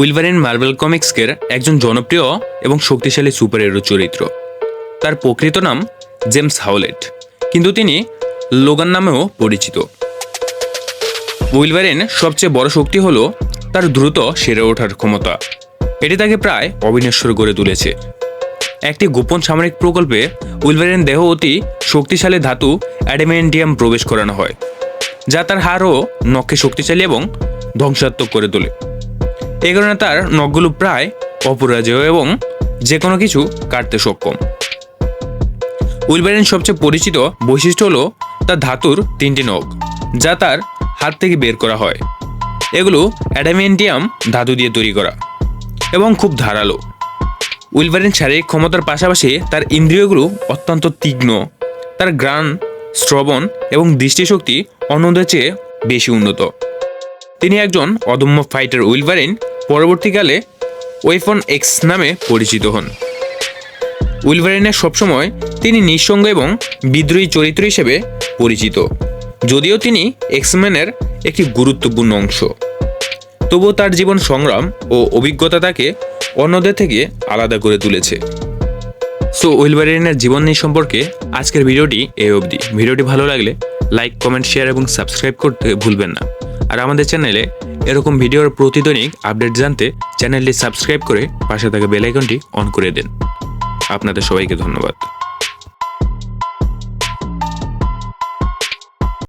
উইলভারেন marble কমিক্সকের একজন জনপ্রিয় এবং শক্তিশালী সুপারহিরো চরিত্র। তার প্রকৃত নাম জেমস হাওলেট, কিন্তু তিনি লোগান নামেও পরিচিত। উইলভারেন সবচেয়ে বড় শক্তি হল তার দ্রুত সেরে ওঠার ক্ষমতা। এটি তাকে প্রায় অবিনশ্বর গড়ে তুলেছে। একটি গোপন সামরিক প্রকল্পে উইলভারেন দেহ অতি শক্তিশালী ধাতু অ্যাডামেন্টিয়াম প্রবেশ করানো হয়, যা তার হাড়ও নখকে শক্তিশালী এবং ধ্বংসাত্মক করে তোলে। এই কারণে তার নখগুলো প্রায় অপরাজেয় এবং যে কোনো কিছু কাটতে সক্ষম। উইলভারেন সবচেয়ে পরিচিত বৈশিষ্ট্য হলো তার ধাতুর তিনটি নখ, যা তার হাত থেকে বের করা হয়। এগুলো অ্যাডামেন্টিয়াম ধাতু দিয়ে তৈরি করা এবং খুব ধারালো। উইলভারেন শারীরিক ক্ষমতার পাশাপাশি তার ইন্দ্রিয়গুলো অত্যন্ত তীক্ষ্ণ। তার গ্রান শ্রবণ এবং দৃষ্টিশক্তি অন্যদের চেয়ে বেশি উন্নত। তিনি একজন অদম্য ফাইটার উইলভারেন পরবর্তীকালে ওয়েফন এক্স নামে পরিচিত হন। উইলভারিনের সবসময় তিনি নিঃসঙ্গ এবং বিদ্রোহী চরিত্র হিসেবে পরিচিত, যদিও তিনি এক্সম্যানের একটি গুরুত্বপূর্ণ অংশ। তবুও তার জীবন সংগ্রাম ও অভিজ্ঞতা তাকে অন্যদের থেকে আলাদা করে তুলেছে। সো উইলভারিনের জীবন নিয়ে সম্পর্কে আজকের ভিডিওটি এই অবধি। ভিডিওটি ভালো লাগলে লাইক, কমেন্ট, শেয়ার এবং সাবস্ক্রাইব করতে ভুলবেন না। আর আমাদের চ্যানেলে এরকম ভিডিওর প্রতিদৈনিক আপডেট জানতে চ্যানেলটি সাবস্ক্রাইব করে পাশে থাকা বেল আইকনটি অন করে দিন। আপনাদের সবাইকে ধন্যবাদ।